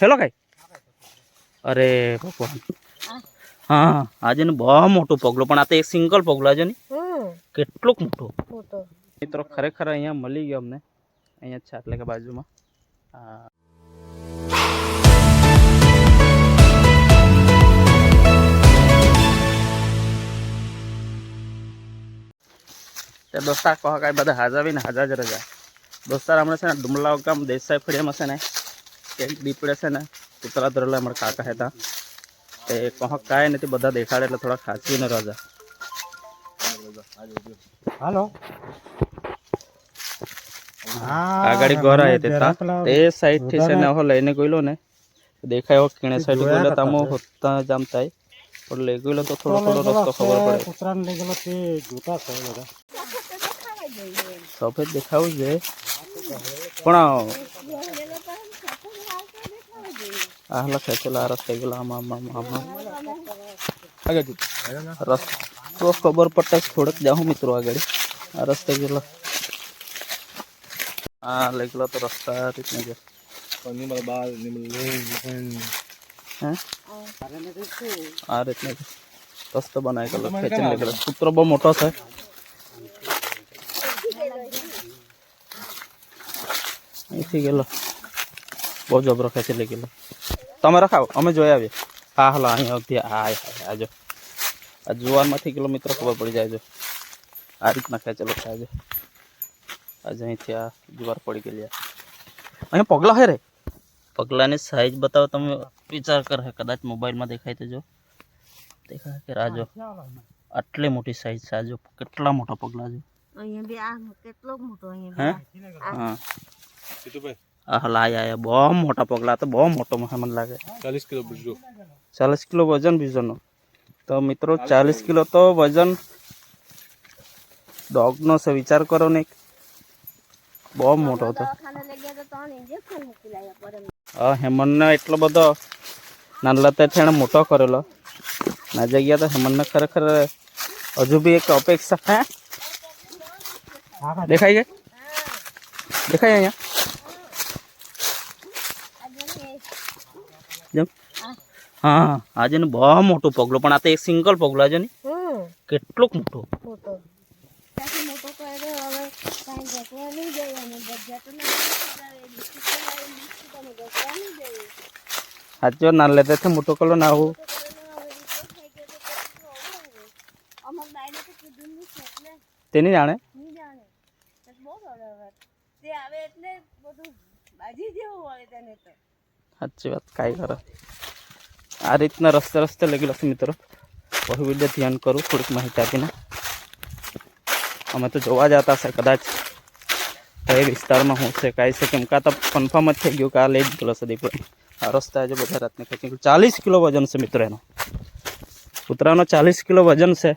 Hello કઈ? અરે ભગવાન. હા આજે ને બહુ મોટું પગલું પણ આ તો એક સિંગલ પગલું આજે ને. કેટલુંક મોટું. મિત્રો ખરેખર અહીંયા મળી ગયો અમને. અહીંયા છે એટલે કે બાજુમાં. હા. તે દોસ્તાર કહો કાંઈ બધા હાજર બી ને હાજર જ રજા. દોસ્તાર હમણાં છે ને ડુમલાવ ગામ દેસાઈ ફળિયામાં છે ને એક દીપડે છે ને કૂતરા ધરેલા અમારા કાકા હતા. તે કહો કાંઈ નથી બધા દેખાડે એટલે થોડા ખાંચીને રજા. હાલો. આગળ ઘર આવે તે તે. સાઈડથી છે ને હો લઈને ગયેલો ને. દેખાય હો કીણે સાઈડ ગયેલો તામો હોતા જામ થાય. પણ લઈ ગયેલો તો થોડો થોડો રસ્તો ખબર પડે. કૂતરાને લઈ ગયેલો તે જોતા છે બધા. સફેદ દેખાવું છે પણ આ આ ગયેલા આમાં આમાં આમાં આમાં રસ્તો ખબર પડતા જ થોડોક જાઉં મિત્રો આગળ આ રસ્તે ગયેલો હા લઈ ગયેલો તો રસ્તા આ રીતના હે આ રીતના. રસ્તો બનાવી ગયેલો ખેંચીને લઈ ગયેલો કૂતરો બહુ મોટો છે અહીંથી ગયેલો બહુ જબરો ખેંચી લઈ ગયેલો તમે રખાવો અમે જોઈ આવીએ. હા હાલો અહીંયા સુધી હા હા આજો આ જુવારમાંથી ગયેલો મિત્ર ખબર પડી જાય જો. આ રીતના ખેંચેલો છે આજે. આજે અહીંથી આ જુવાર પડી ગયેલી અહીંયા પગલા હે રે? પગલાની સાઈઝ બતાવો તમે વિચાર કર કદાચ મોબાઈલમાં દેખાય તો જો. દેખાય કે રાજો આટલી મોટી સાઈઝ છે આજો કેટલા મોટા પગલા છે. અહીંયા બી આ કેટલો મોટો અહીંયા હે? હા. આ હલા આયા આયા બહુ મોટા પગલા તો બહુ મોટો મને મને લાગે ચાલીસ કિલો બીજો ચાલીસ કિલો વજન બીજોનો તો મિત્રો ચાલીસ કિલો તો વજન ડોગનો છે વિચાર કરો ને બહુ મોટો હતો દવાખાને લઈ ગયા તો ત્રણ ઇન્જેક્શન મૂકી લાવ્યા પર એમ. હા હેમંતને એટલો બધો નાનલા તે એને મોટો કરેલો ના જગ્યા તો હેમંતને ખરેખર હજુ બી એક અપેક્ષા હે દેખાય ગઈ દેખાય અહીંયા જેમ? હા આજે ને બહુ મોટું પગલું પણ આ તો એક સિંગલ પગલું આજે ને કેટલુંક મોટું. સાચો ના લેતા મોટો કલો ના આવું છે તેની જાણે? તે આવે એટલે બધું બાજી જેવું હોય તેને તો. સાચી વાત કાંઈ કરો આ રીતના રસ્તે રસ્તે લઈ ગયેલો છે મિત્રો બહુ વીડિયો ધ્યાન કરું થોડીક માહિતી આપીને અમે તો જોવા જતા છે કદાચ કઈ વિસ્તારમાં શું છે કાંઈ છે કેમ કે આ તો કન્ફર્મ જ થઈ ગયું કે આ લઈ જ ગયેલો છે દીપડો આ રસ્તા આજે બધા રાતને ખેંચી ગયું ચાલીસ કિલો વજન છે મિત્રો એનો કૂતરાનો ચાલીસ કિલો વજન છે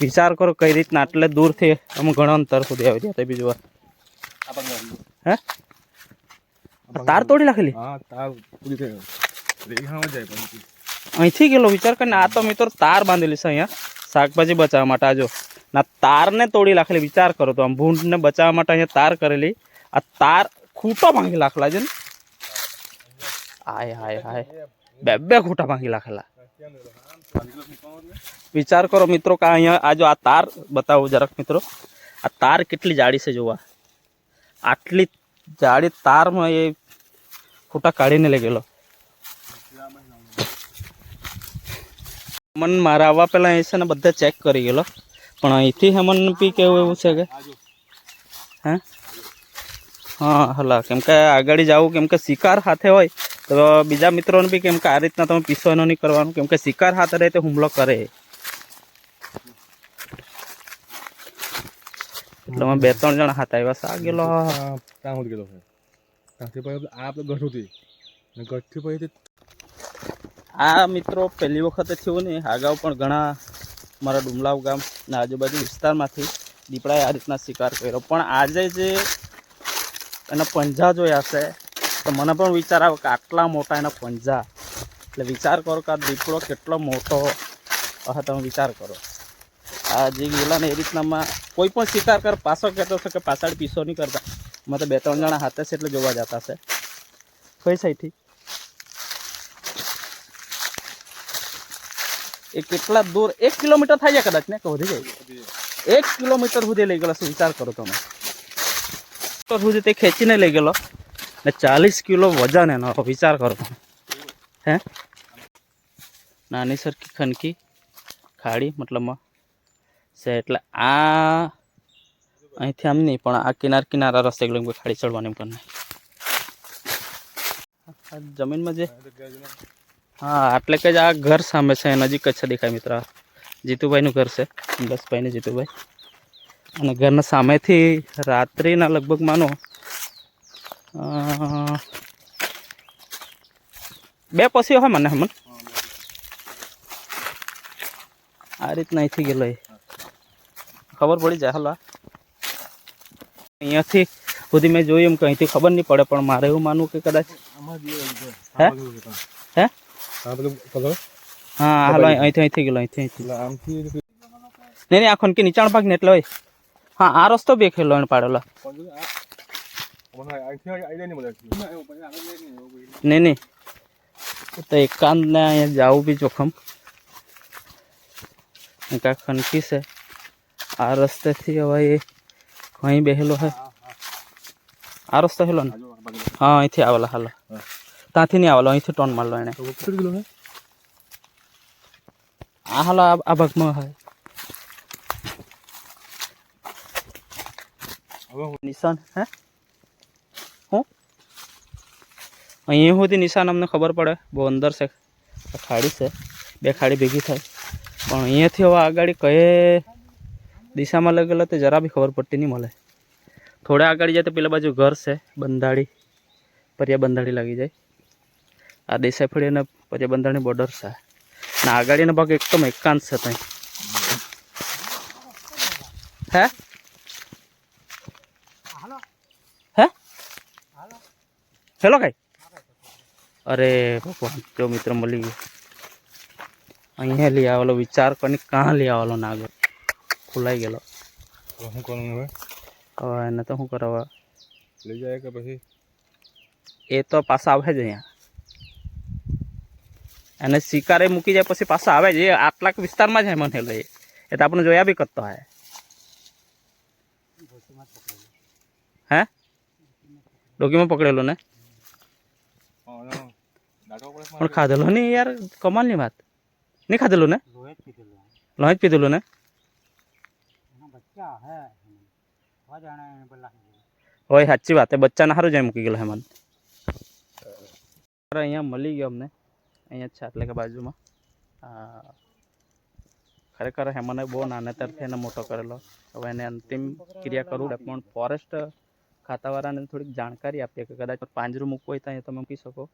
વિચાર કરો કઈ રીતના આટલે દૂરથી અમે ઘણા અંતર સુધી આવી રહ્યા તે બીજું વાર હે તાર તોડી નાખેલી હા તાર પૂરી થઈ રેખામાં જાય પણ અહીંથી ગયેલો વિચાર કરીને આ તો મિત્રો તાર બાંધેલી છે અહીંયા શાકભાજી બચાવવા માટે આજો ના તારને તોડી નાખેલી વિચાર કરો તો આમ ભૂંડને બચાવવા માટે અહીંયા તાર કરેલી આ તાર ખૂટો ભાંગી નાખેલા છે ને હાય હાય હાય બે બે ખૂટા ભાંગી નાખેલા વિચાર કરો મિત્રો કે અહીંયા આ જો આ તાર બતાવો જરાક મિત્રો આ તાર કેટલી જાડી છે જોવા આટલી જાડી તારમાં એ ખૂટા કાઢીને લઈ ગયેલો. હેમન મારા આવવા પહેલાં અહીં છે ને બધા ચેક કરી ગયેલો. પણ અહીંથી હેમન બી કેવું એવું છે કે? હે? હા, હલા, કેમ કે આગળ જવું, કેમ કે શિકાર સાથે હોય, તો બીજા મિત્રોને બી કેમ કે આ રીતના તમે પીસવાનું નહીં કરવાનું, કેમ કે શિકાર હાથે રહે તે હુમલો કરે. એટલે બે ત્રણ જણા હાથ આવ્યા સા ગયેલો. ગયેલો ત્યાંથી પછી આ આપણે ગઢ અને ગઢથી પછી આ મિત્રો પહેલી વખત થયું ને, અગાઉ પણ ઘણા મારા ડુમલાવ ગામ ના આજુબાજુ વિસ્તારમાંથી દીપડાએ આ રીતના શિકાર કર્યો. પણ આજે જે એના પંજા જોયા છે તો મને પણ વિચાર આવે કે આટલા મોટા એના પંજા. એટલે વિચાર કરો કે આ દીપડો કેટલો મોટો હશે, તમે વિચાર કરો. આ જે ગયેલા ને એ રીતનામાં કોઈ પણ શિકાર કર, પાછો કહેતો છે કે પાછળ પીસો નહીં કરતા. मत बे तौर जना हाथ से जो जाता से कई सही थी के दूर एक किलोमीटर थे कदाच ने कहो जाए एक किलोमीटर सुधी लै गलो विचार करो तुम तो सुधी खेची ने लै गलो चालीस किलो वज़न है ना विचार करो तुम है नानी सरखी खनकी खाड़ी मतलब से आ અહીંથી આમ નહીં, પણ આ કિનાર કિનારા રસ્તે ગયું ખાડી ચડવાની એમ નહીં જમીનમાં જે હા, એટલે કે જ આ ઘર સામે છે, નજીક જ છે દેખાય મિત્ર. જીતુભાઈનું ઘર છે બસભાઈ ને જીતુભાઈ. અને ઘરના સામેથી રાત્રિના લગભગ માનો બે પછી હોય મને, હમણાં. આ રીતના અહીંથી ગયેલો ખબર પડી જાય, હલા. અહીંયાથી સુધી મેં જોયું એમ કે અહીંથી ખબર નહીં પડે પણ મારે એવું માનવું કે કદાચ આમાં જ એ છે. હે? હે? હા હાલો અહીંથી અહીંથી ગયેલો અહીંથી અહીંથી. નહીં નહીં આખો કે નીચાણ ભાગ ને એટલે હોય. હા આ રસ્તો બી ખેલો એને પાડેલો. નહીં નહીં તો એકાંત ને અહીંયા જાવું બી જોખમ. કાંઈ ખનકી છે. આ રસ્તેથી હવે એ અહીં બેહેલો હે આ રસ્તો હેલો ને હા અહીંથી આવેલા હાલો ત્યાંથી નહીં આવેલો અહીંથી ટર્ન મારલો એને આ હાલો આ આ ભાગમાં હે નિશાન હે હું અહીંયા સુધી નિશાન અમને ખબર પડે બહુ અંદર છે ખાડી છે બે ખાડી ભેગી થાય પણ અહીંયાથી હવે આગળ કયે દિશામાં લગેલો તે જરા બી ખબર પડતી નહીં મળે. થોડા આગળ જાય તો પેલા બાજુ ઘર છે બંધાડી પરિયા બંધાડી લાગી જાય. આ દેસાઈ ફળી અને પરિયા બંધાણી બોર્ડર છે. ને આગાડીનો ભાગ એકદમ એકાંત છે ત્યાં હે? હે? હેલો કઈ? અરે ભગવાન, જો મિત્ર મળી ગયો. અહીંયા લઈ આવેલો, વિચાર કરીને કાં લઈ આવેલો નાગર? ખુલાઈ ગયેલો શું કરવાનું હવે હવે એને તો શું કરાવવા લઈ જાય કે પછી એ તો પાછા આવે જ અહીંયા અને શિકારે મૂકી જાય પછી પાછા આવે જ એ આટલાક વિસ્તારમાં જ હે મને લઈ એ તો આપણે જોયા બી કરતો હે હે ડોકીમાં પકડેલો ને પણ ખાધેલો નહીં યાર કમાલની વાત નહીં ખાધેલું ને લોહી જ પીધેલું ને હોય સાચી વાત એ બચ્ચાને સારું જાય મૂકી ગયેલો હેમંત અરે અહીંયા મળી ગયો અમને અહીંયા જ છે એટલે કે બાજુમાં આ ખરેખર હેમને બહુ નાના ત્યારથી એને મોટો કરેલો હવે એને અંતિમ ક્રિયા કરવું પડે પણ ફોરેસ્ટ ખાતાવાળાને થોડીક જાણકારી આપીએ કે કદાચ પાંજરું મૂકવું હોય ત્યાં તમે મૂકી શકો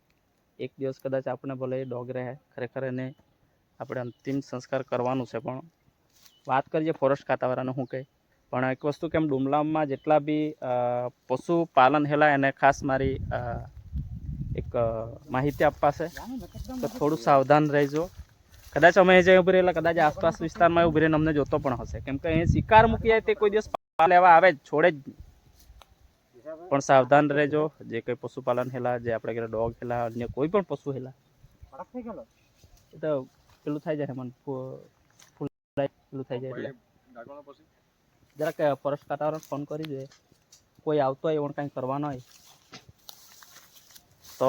એક દિવસ કદાચ આપણે ભલે એ ડોગ રહે ખરેખર એને આપણે અંતિમ સંસ્કાર કરવાનું છે પણ વાત કરીએ ફોરેસ્ટ ખાતાવાળાનું શું કહે? પણ એક વસ્તુ કેમ ડુમલામાં જેટલા બી પશુપાલન હેલા એને ખાસ મારી એક માહિતી આપવા છે. તો થોડું સાવધાન રહેજો. કદાચ અમે જે ઊભી રહેલા કદાચ આસપાસ વિસ્તારમાં ઊભી રહીને અમને જોતો પણ હશે. કેમ કે અહીં શિકાર મૂકી જાય તે કોઈ દિવસ લેવા આવે જ છોડે જ પણ સાવધાન રહેજો. જે કંઈ પશુપાલન હેલા જે આપણે ઘરે ડોગ હેલા અન્ય કોઈ પણ પશુ હેલા? એ તો પેલું થાય જાય મન પેલું થઈ જાય એટલે. જરાક ફોરેસ્ટ કાંટાવાળાને ફોન કરી દે. કોઈ આવતો હોય એવું કંઈ કરવાનો હોય. તો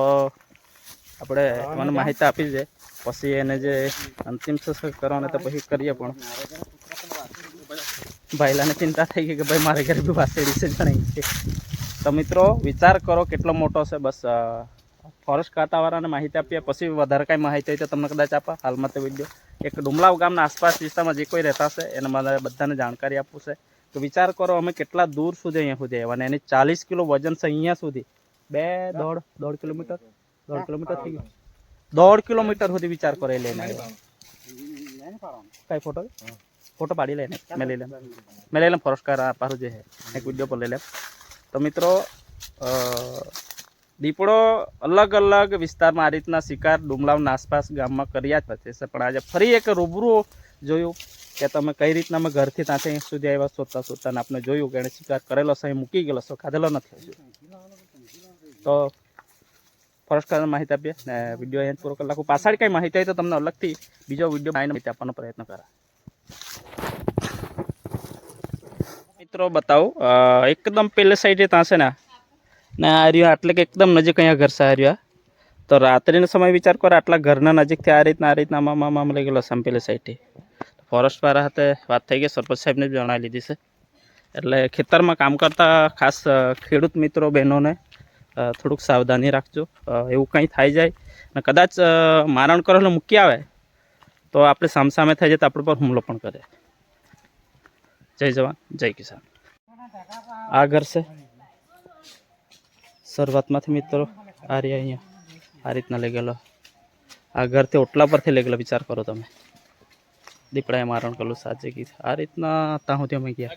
આપણે મને માહિતી આપી દે. પછી એને જે અંતિમ સંસ્કાર કરવાનો તો પછી કરીએ પણ. ભાઈલાને ચિંતા થઈ ગઈ કે ભાઈ મારે ઘરે બી વાસેડી છે જણાઈ છે. તો મિત્રો વિચાર કરો કેટલો મોટો છે. બસ ફોરેસ્ટ ખાતાવાળાને માહિતી આપીએ. પછી વધારે કાંઈ માહિતી હોય તો તમને કદાચ આપા. હાલમાં તો વીડિયો એક ડુમલાવ ગામના આસપાસ વિસ્તારમાં જે કોઈ રહેતા હશે, એને મારે બધાને જાણકારી આપવું છે. તો વિચાર કરો, અમે કેટલા દૂર સુધી અહીંયા સુધી આવ્યા અને એની ચાલીસ કિલો વજન છે અહીંયા સુધી. બે, દોઢ દોઢ કિલોમીટર? દોઢ કિલોમીટર થઈ ગયું. દોઢ કિલોમીટર સુધી વિચાર કરો એ લઈને આવ્યા. કઈ ફોટો ફોટો પાડી લઈને મેં લઈ લેમ મેં લઈ લેમ પુરસ્કાર કાર પાછું જે છે. એક વીડિયો પર લઈ લેમ તો મિત્રો દીપડો અલગ અલગ વિસ્તારમાં આ રીતના શિકાર ડુમલાવના આસપાસ ગામમાં કર્યા જ પછી છે. પણ આજે ફરી એક રૂબરૂ જોયું કે તમે કઈ રીતના અમે ઘરથી ત્યાંથી અહીં સુધી આવ્યા શોધતા શોધતા આપણે જોયું કે એણે શિકાર કરેલો છે, અહીં મૂકી ગયેલો છે, ખાધેલો નથી હજુ. તો ફર્સ્ટ કારણ માહિતી આપીએ ને વીડિયો અહીંયા પૂરો કરી પાછળ કંઈ માહિતી હોય તો તમને અલગથી બીજો વીડિયો માહિતી આપવાનો પ્રયત્ન કરા. મિત્રો બતાવું એકદમ પેલે સાઈડે ત્યાં છે ને ને આ રહ્યું એટલે કે એકદમ નજીક અહીંયા ઘર છે રહ્યું તો રાત્રિનો સમય વિચાર કરો, આટલા ઘરના નજીકથી આ રીતના આ રીતના મામા મામ લઈ ગયેલો છે આમ પેલી સાઈડથી ફોરેસ્ટ વાળા હાથે વાત થઈ ગઈ, સરપંચ સાહેબને જણાવી લીધી છે. એટલે ખેતરમાં કામ કરતા ખાસ ખેડૂત મિત્રો, બહેનોને થોડુંક સાવધાની રાખજો. એવું કંઈ થઈ જાય. અને કદાચ મારણ કરેલો મૂકી આવે, તો આપણે સામસામે થઈ જાય તો આપણા પર હુમલો પણ કરે. જય જવાન, જય કિસાન. આ ઘર છે. શરૂઆતમાંથી મિત્રો, આ રહ્યા અહીંયા. આ રીતના લઈ ગયેલો. આ ઘરથી ઓટલા પરથી લઈ ગયેલો, વિચાર કરો તમે. દીપડાએ મારણ કરેલું સાચે કીધું. આ રીતના ત્યાં સુધી અમે ગયા.